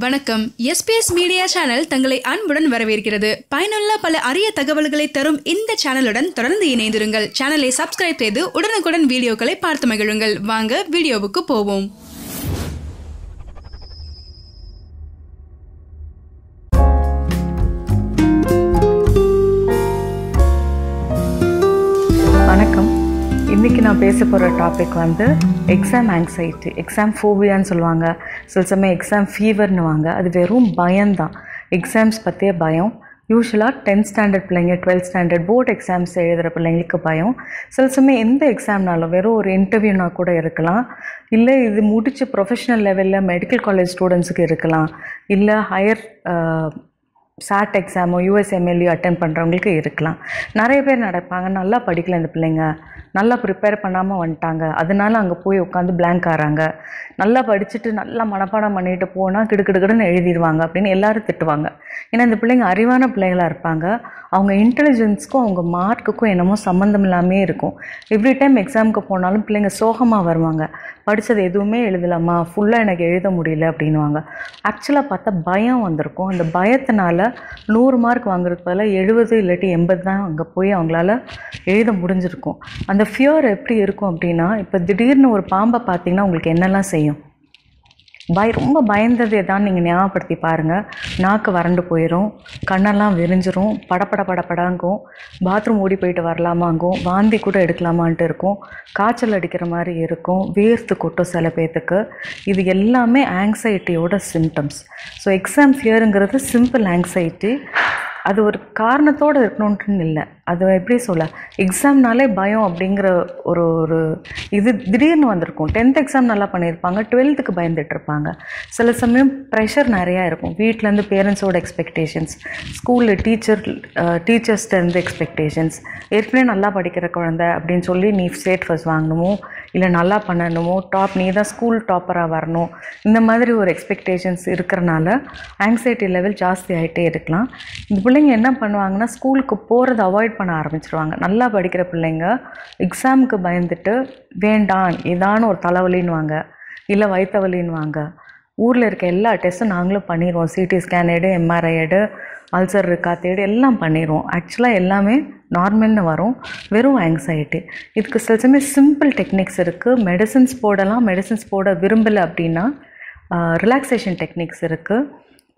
வணக்கம். SBS media channel தங்களை அன்புடன் வரவேற்கிறது. பயனுள்ள பல அரிய தகவல்களை தரும் இந்த சேனலுடன் தொடர்ந்து இணைந்திருங்கள். சேனலை சப்ஸ்கிரைப் செய்து உடனுக்குடன் வீடியோக்களை பார்த்து மகிழுங்கள். வாங்க வீடியோவுக்கு போவோம். வணக்கம். இன்றைக்கி நான் பேச போகிற டாபிக் வந்து எக்ஸாம் ஆங்ஸைட்டி எக்ஸாம் ஃபோபியான்னு சொல்லுவாங்க. சில சமயம் எக்ஸாம் ஃபீவர்னுவாங்க அது வெறும் பயம்தான். எக்ஸாம்ஸ் பற்றிய பயம். யூஸ்வலாக டென்த் ஸ்டாண்டர்ட் பிள்ளைங்க டுவெல்த் ஸ்டாண்டர்ட் போர்டு எக்ஸாம்ஸ் எழுதுகிற பிள்ளைங்களுக்கு பயம். சில சமயம் எந்த எக்ஸாம்னாலும் வெறும் ஒரு இன்டர்வியூனா கூட இருக்கலாம். இல்லை இது முடித்து ப்ரொஃபஷனல் லெவலில் மெடிக்கல் காலேஜ் ஸ்டூடெண்ட்ஸுக்கு இருக்கலாம். இல்லை ஹையர் சாட் எக்ஸாமோ யூஎஸ்எம்எல்யூ அட்டன் பண்ணுறவங்களுக்கு இருக்கலாம். நிறைய பேர் நடப்பாங்க. நல்லா படிக்கல இந்த பிள்ளைங்க. நல்லா ப்ரிப்பேர் பண்ணாமல் வந்துட்டாங்க. அதனால அங்கே போய் உட்காந்து பிளாங்க் ஆகிறாங்க நல்லா படிச்சுட்டு நல்லா மனப்பாடம் பண்ணிட்டு போனால் கிடுக்கிடுக்கிடுன்னு எழுதிடுவாங்க அப்படின்னு எல்லாரும் திட்டுவாங்க. ஏன்னா இந்த பிள்ளைங்க அறிவான பிள்ளைகளாக இருப்பாங்க. அவங்க இன்டெலிஜென்ஸ்க்கும் அவங்க மார்க்குக்கும் என்னமோ சம்மந்தம் இல்லாமே இருக்கும். எவ்ரி டைம் எக்ஸாமுக்கு போனாலும் பிள்ளைங்க சோகமாக வருவாங்க. படித்தது எதுவுமே எழுதலாமா ஃபுல்லாக எனக்கு எழுத முடியல அப்படின்வாங்க ஆக்சுவலாக பார்த்தா பயம் வந்திருக்கும். அந்த பயத்தினால நூறு மார்க் வாங்குறதுக்கு பதிலாக எழுபது இல்லாட்டி எண்பது தான் அங்கே போய் அவங்களால எழுத முடிஞ்சிருக்கும். அந்த ஃபியர் எப்படி இருக்கும் அப்படின்னா இப்போ திடீர்னு ஒரு பாம்பை பார்த்தீங்கன்னா உங்களுக்கு என்னெல்லாம் செய்யும்? பய ரொம்ப பயந்தது எதான்னு நீங்கள் ஞாபகப்படுத்தி பாருங்கள் நாக்கு வறண்டு போயிடும் கண்ணெல்லாம் விரிஞ்சிரும் படபட படபடாங்கும் பாத்ரூம் ஓடி போயிட்டு வரலாமாங்கும் வாந்தி கூட எடுக்கலாமான்ட்டு இருக்கும். காய்ச்சல் அடிக்கிற மாதிரி இருக்கும் வேர்த்து கொட்டும் சில பேர்த்துக்கு இது எல்லாமே ஆங்ஸைட்டியோட சிம்டம்ஸ் ஸோ எக்ஸாம் ஃபியருங்கிறது சிம்பிள் ஆங்ஸைட்டி அது ஒரு காரணத்தோடு இருக்கணுன்ட்டுன்னு இல்லை. அது எப்படி சொல்ல? எக்ஸாம்னாலே பயம் அப்படிங்கிற ஒரு ஒரு இது திடீர்னு வந்திருக்கும். டென்த் எக்ஸாம் நல்லா பண்ணியிருப்பாங்க டுவெல்த்துக்கு பயந்துட்டுருப்பாங்க சில சமயம் ப்ரெஷர் நிறையா இருக்கும். வீட்டிலேருந்து பேரண்ட்ஸோட எக்ஸ்பெக்டேஷன்ஸ் ஸ்கூலில் டீச்சர் டீச்சர்ஸ்டேருந்து எக்ஸ்பெக்டேஷன்ஸ் ஏற்கனவே நல்லா படிக்கிற குழந்தை அப்படின்னு சொல்லி நீ ஸ்டேட் ஃபர்ஸ்ட் வாங்கணுமோ இல்லை நல்லா பண்ணணுமோ டாப் நீ தான் ஸ்கூல் டாப்பராக வரணும். இந்த மாதிரி ஒரு எக்ஸ்பெக்டேஷன்ஸ் இருக்கிறனால ஆங்ஸைட்டி லெவல் ஜாஸ்தி ஆகிட்டே இருக்கலாம். இந்த பிள்ளைங்க என்ன பண்ணுவாங்கன்னா ஸ்கூலுக்கு போகிறத அவாய்ட் பண்ண ஆரம்பிச்சிருவாங்க. நல்லா படிக்கிற பிள்ளைங்க எக்ஸாமுக்கு பயந்துட்டு வேண்டாம் இதான ஒரு தலைவலின்னுவாங்க. இல்லை வயிற்று வலின்னுவாங்க ஊரில் இருக்க எல்லா டெஸ்ட்டும் நாங்களும் பண்ணிடுவோம் சிடி ஸ்கேன் எடு எம்ஆர்ஐ எடு அல்சர் இருக்கா தேடு எல்லாம் பண்ணிடுவோம் ஆக்சுவலாக எல்லாமே நார்மல்னு வரும். வெறும் ஆங்ஸைட்டி இதுக்கு சில சமயம் சிம்பிள் டெக்னிக்ஸ் இருக்குது மெடிசின்ஸ் போடலாம். மெடிசின்ஸ் போட விரும்பலை அப்படின்னா ரிலாக்ஸேஷன் டெக்னிக்ஸ் இருக்குது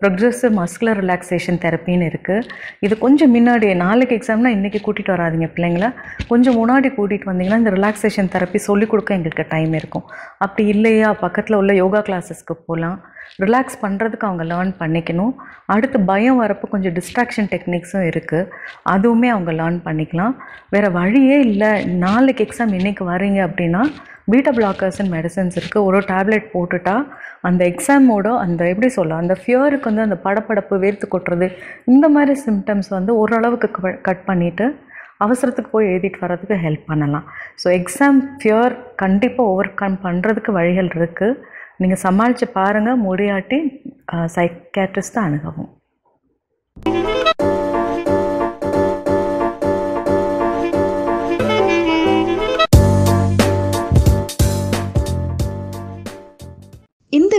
ப்ரொக்ரெசிவ் மஸ்குலர் ரிலாக்ஸேஷன் தெரப்பின்னு இருக்குது இது கொஞ்சம் முன்னாடி நாளைக்கு எக்ஸாம்னா இன்றைக்கி கூட்டிகிட்டு வராதிங்க பிள்ளைங்கள. கொஞ்சம் முன்னாடி கூட்டிகிட்டு வந்தீங்கன்னா இந்த ரிலாக்ஸேஷன் தெரப்பி சொல்லிக் கொடுக்க எங்களுக்கு டைம் இருக்கும். அப்படி இல்லையா? பக்கத்தில் உள்ள யோகா கிளாஸஸ்க்கு போகலாம் ரிலாக்ஸ் பண்ணுறதுக்கு அவங்க லேர்ன் பண்ணிக்கணும். அடுத்து பயம் வரப்போ கொஞ்சம் டிஸ்ட்ராக்ஷன் டெக்னிக்ஸும் இருக்குது அதுவுமே அவங்க லேர்ன் பண்ணிக்கலாம். வேறு வழியே இல்லை. நாளைக்கு எக்ஸாம் இன்றைக்கி வரீங்க அப்படின்னா பீட்டா பிளாக்கர்ஸ்னு மெடிசன்ஸ் இருக்குது ஒரு டேப்லெட் போட்டுட்டா அந்த எக்ஸாமோட அந்த எப்படி சொல்ல அந்த ஃபியருக்கு வந்து அந்த படப்படப்பு வேர்த்து கொட்டுறது இந்த மாதிரி சிம்டம்ஸ் வந்து ஓரளவுக்கு கட் பண்ணிவிட்டு அவசரத்துக்கு போய் எழுதிட்டு வர்றதுக்கு ஹெல்ப் பண்ணலாம். ஸோ எக்ஸாம் ஃபியர் கண்டிப்பாக ஓவர் கம் பண்ணுறதுக்கு வழிகள் இருக்குது நீங்கள் சமாளித்து பாருங்கள் முடியாட்டி சைக்காட்ரிஸ்ட்டை அணுகவும்.